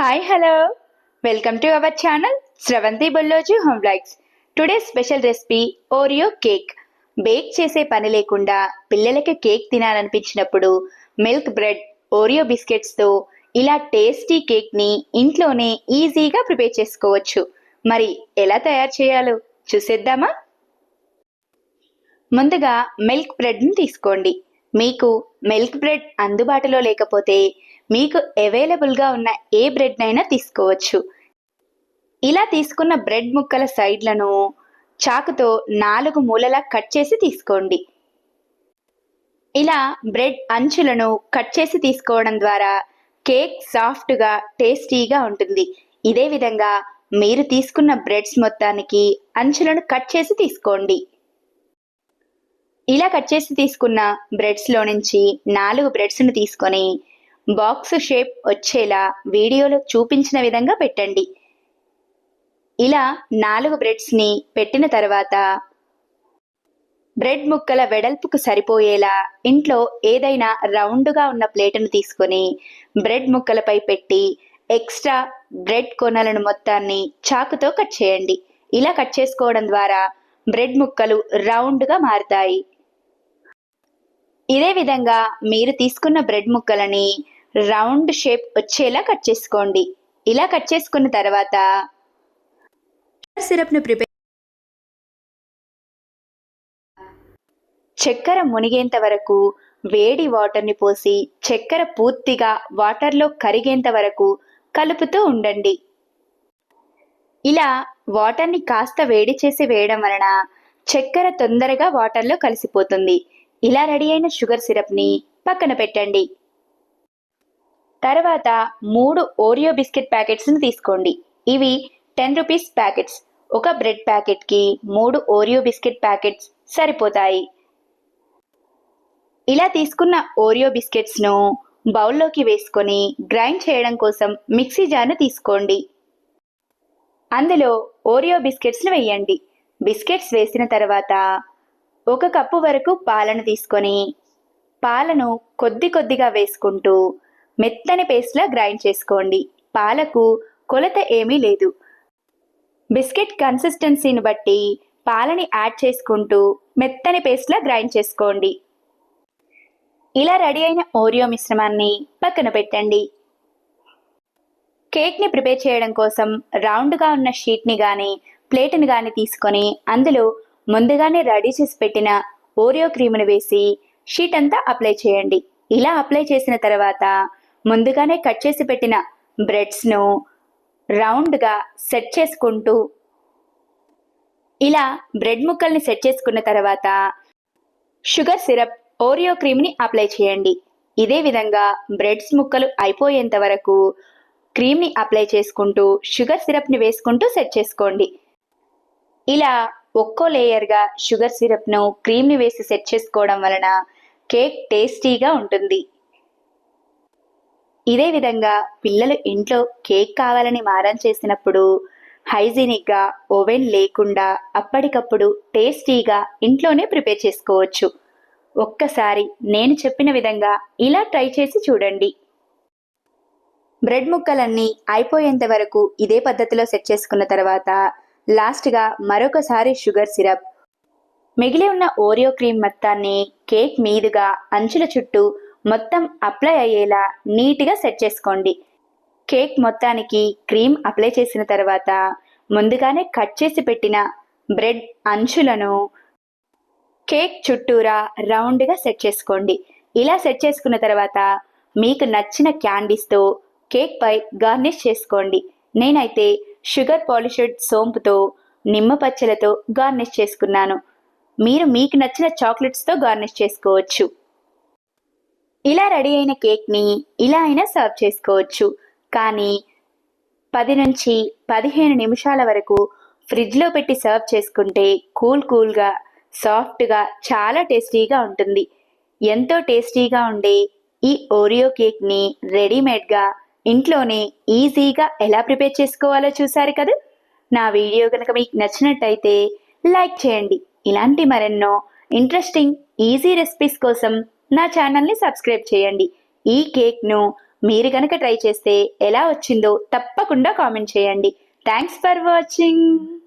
Hi hello welcome to our channel Sravanthi Bolloju home blogs today special recipe Oreo cake bake చేసే పని లేకుండా పిల్లలకి cake తినాలనిపించినప్పుడు milk bread Oreo బిస్కెట్స్తో ఇలా tasty కేక్ని ఇంట్లోనే ఈజీగా ప్రిపేర్ చేసుకోవచ్చు. మరి ఎలా తయారు చేయాలో చూసేద్దామా? ముందుగా మిల్క్ బ్రెడ్ని తీసుకోండి. మీకు మిల్క్ బ్రెడ్ అందుబాటులో లేకపోతే మీకు అవైలబుల్గా ఉన్న ఏ బ్రెడ్నైనా తీసుకోవచ్చు. ఇలా తీసుకున్న బ్రెడ్ ముక్కల సైడ్లను చాకుతో నాలుగు మూలలా కట్ చేసి తీసుకోండి. ఇలా బ్రెడ్ అంచులను కట్ చేసి తీసుకోవడం ద్వారా కేక్ సాఫ్ట్గా టేస్టీగా ఉంటుంది. ఇదే విధంగా మీరు తీసుకున్న బ్రెడ్స్ మొత్తానికి అంచులను కట్ చేసి తీసుకోండి. ఇలా కట్ చేసి తీసుకున్న బ్రెడ్స్లో నుంచి నాలుగు బ్రెడ్స్ను తీసుకొని బాక్స్ షేప్ వచ్చేలా వీడియోలో చూపించిన విధంగా పెట్టండి. ఇలా నాలుగు బ్రెడ్స్ని పెట్టిన తర్వాత బ్రెడ్ ముక్కల వెడల్పుకు సరిపోయేలా ఇంట్లో ఏదైనా రౌండ్గా ఉన్న ప్లేటును తీసుకొని బ్రెడ్ ముక్కలపై పెట్టి ఎక్స్ట్రా బ్రెడ్ కొనలను మొత్తాన్ని చాకుతో కట్ చేయండి. ఇలా కట్ చేసుకోవడం ద్వారా బ్రెడ్ ముక్కలు రౌండ్గా మారుతాయి. ఇదే విధంగా మీరు తీసుకున్న బ్రెడ్ ముక్కలని రౌండ్ షేప్ వచ్చేలా కట్ చేసుకోండి. ఇలా కట్ చేసుకున్న తర్వాత సిరప్ను ప్రిపేర్ చక్కెర మునిగేంత వరకు వేడి వాటర్ని పోసి చక్కెర పూర్తిగా వాటర్లో కరిగేంత వరకు కలుపుతూ ఉండండి. ఇలా వాటర్ని కాస్త వేడి చేసి వేయడం వలన చక్కెర తొందరగా వాటర్లో కలిసిపోతుంది. ఇలా రెడీ అయిన షుగర్ సిరప్ని పక్కన పెట్టండి. తర్వాత మూడు ఓరియో బిస్కెట్ ప్యాకెట్స్ని తీసుకోండి. ఇవి టెన్ రూపీస్ ప్యాకెట్స్. ఒక బ్రెడ్ ప్యాకెట్కి మూడు ఓరియో బిస్కెట్ ప్యాకెట్స్ సరిపోతాయి. ఇలా తీసుకున్న ఓరియో బిస్కెట్స్ను బౌల్లోకి వేసుకొని గ్రైండ్ చేయడం కోసం మిక్సీ జార్ను తీసుకోండి. అందులో ఓరియో బిస్కెట్స్ను వేయండి. బిస్కెట్స్ వేసిన తర్వాత ఒక కప్పు వరకు పాలను తీసుకొని పాలను కొద్ది కొద్దిగా వేసుకుంటూ మెత్తని పేస్ట్లా గ్రైండ్ చేసుకోండి. పాలకు కొలత ఏమీ లేదు. బిస్కెట్ కన్సిస్టెన్సీని బట్టి పాలని యాడ్ చేసుకుంటూ మెత్తని పేస్ట్లా గ్రైండ్ చేసుకోండి. ఇలా రెడీ అయిన ఓరియో మిశ్రమాన్ని పక్కన పెట్టండి. కేక్ని ప్రిపేర్ చేయడం కోసం రౌండ్గా ఉన్న షీట్ని కానీ ప్లేట్ని కానీ తీసుకొని అందులో ముందుగానే రెడీ చేసి పెట్టిన ఓరియో క్రీమ్ని వేసి షీట్ అంతా అప్లై చేయండి. ఇలా అప్లై చేసిన తర్వాత ముందుగానే కట్ చేసి పెట్టిన బ్రెడ్స్ను రౌండ్గా సెట్ చేసుకుంటూ ఇలా బ్రెడ్ ముక్కల్ని సెట్ చేసుకున్న తర్వాత షుగర్ సిరప్ ఓరియో క్రీమ్ని అప్లై చేయండి. ఇదే విధంగా బ్రెడ్స్ ముక్కలు అయిపోయేంత వరకు క్రీమ్ని అప్లై చేసుకుంటూ షుగర్ సిరప్ని వేసుకుంటూ సెట్ చేసుకోండి. ఇలా ఒక్కో లేయర్గా షుగర్ సిరప్ను క్రీమ్ని వేసి సెట్ చేసుకోవడం వలన కేక్ టేస్టీగా ఉంటుంది. ఇదే విధంగా పిల్లలు ఇంట్లో కేక్ కావాలని మారం చేసినప్పుడు హైజీనిక్గా ఓవెన్ లేకుండా అప్పటికప్పుడు టేస్టీగా ఇంట్లోనే ప్రిపేర్ చేసుకోవచ్చు. ఒక్కసారి నేను చెప్పిన విధంగా ఇలా ట్రై చేసి చూడండి. బ్రెడ్ ముక్కలన్నీ అయిపోయేంత వరకు ఇదే పద్ధతిలో సెట్ చేసుకున్న తర్వాత లాస్ట్గా మరొకసారి షుగర్ సిరప్. మిగిలి ఉన్న ఓరియో క్రీమ్ మొత్తాన్ని కేక్ మీదుగా అంచుల చుట్టూ మొత్తం అప్లై అయ్యేలా నీట్గా సెట్ చేసుకోండి. కేక్ మొత్తానికి క్రీమ్ అప్లై చేసిన తర్వాత ముందుగానే కట్ చేసి పెట్టిన బ్రెడ్ అంచులను కేక్ చుట్టూరా రౌండ్గా సెట్ చేసుకోండి. ఇలా సెట్ చేసుకున్న తర్వాత మీకు నచ్చిన క్యాండీస్తో కేక్పై గార్నిష్ చేసుకోండి. నేనైతే షుగర్ పాలిషెడ్ సోంపుతో నిమ్మ పచ్చలతో గార్నిష్ చేసుకున్నాను. మీరు మీకు నచ్చిన చాక్లెట్స్తో గార్నిష్ చేసుకోవచ్చు. ఇలా రెడీ అయిన కేక్ని ఇలా అయినా సర్వ్ చేసుకోవచ్చు. కానీ పది నుంచి పదిహేను నిమిషాల వరకు ఫ్రిడ్జ్లో పెట్టి సర్వ్ చేసుకుంటే కూల్ కూల్గా సాఫ్ట్గా చాలా టేస్టీగా ఉంటుంది. ఎంతో టేస్టీగా ఉండే ఈ ఓరియో కేక్ని రెడీమేడ్గా ఇంట్లోనే ఈజీగా ఎలా ప్రిపేర్ చేసుకోవాలో చూసారు కదా? నా వీడియో కనుక మీకు నచ్చినట్టయితే లైక్ చేయండి. ఇలాంటి మరెన్నో ఇంట్రెస్టింగ్ ఈజీ రెసిపీస్ కోసం నా ఛానల్ని సబ్స్క్రైబ్ చేయండి. ఈ కేక్ను మీరు కనుక ట్రై చేస్తే ఎలా వచ్చిందో తప్పకుండా కామెంట్ చేయండి. Thanks for watching.